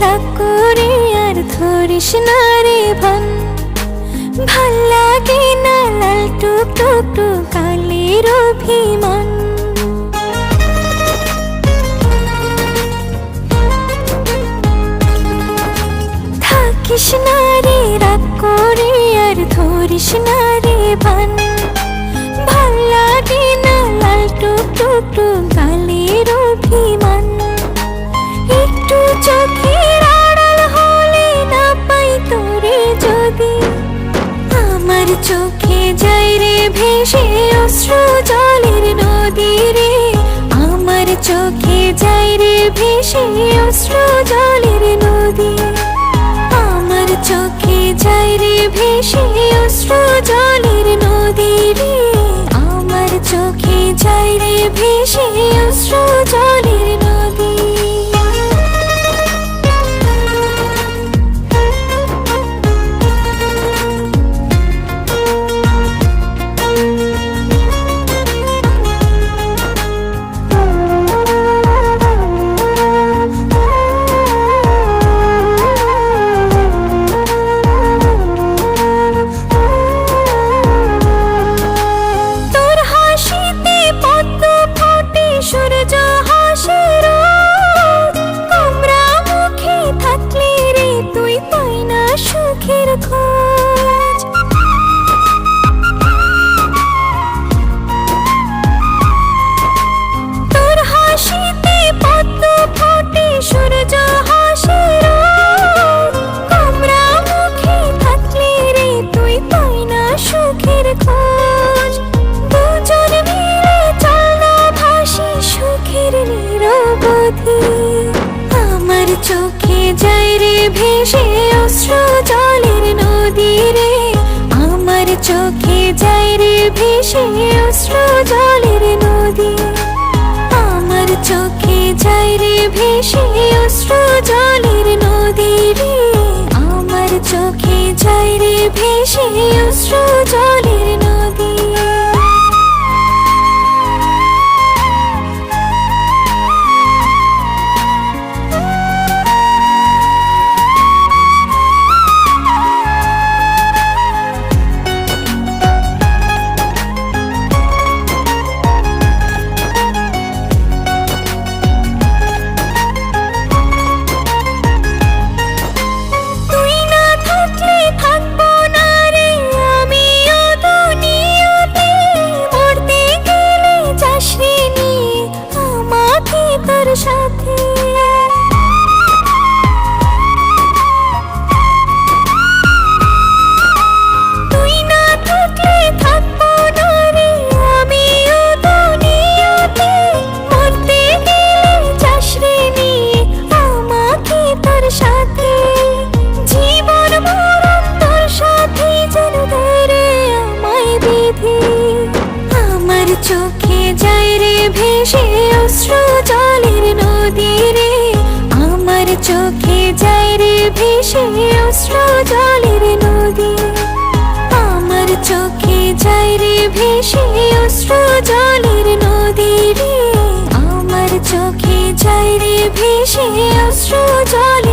রাগ করে আর ধরিস না রে ভান। ভালো লাগে না লাল টুক টুক টুক, কালের অভিমান। আমার চোখে যাই রে ভেসে অশ্রু জলের নদী রে আমার চোখে যাই রে ভেসে খোঁজ। তোর হাসিতে পদ্ম ফোটে, সূর্য তোমরা মুখে থাকলে রে, তুই পাই না সুখের খোঁজ। দুজন মিলে চল না ভাসি সুখের নিরবধি। আমার চোখে যাই রে, ভেসে অশ্রু ভেসে অশ্রু জলের নদী। আমার চোখে যাই রে ভেসে অশ্রু জলের নদী রে। আমার চোখে যাই রে ভেসে অশ্রু সে অশ্রু জলের নদী রে আমার চোখে যায় রে ভেসে অশ্রু জলের নদী। আমার চোখে যাই রে ভেসে অশ্রু জলের নদী রে আমার চোখে যায় রে ভেসে অশ্রু জলের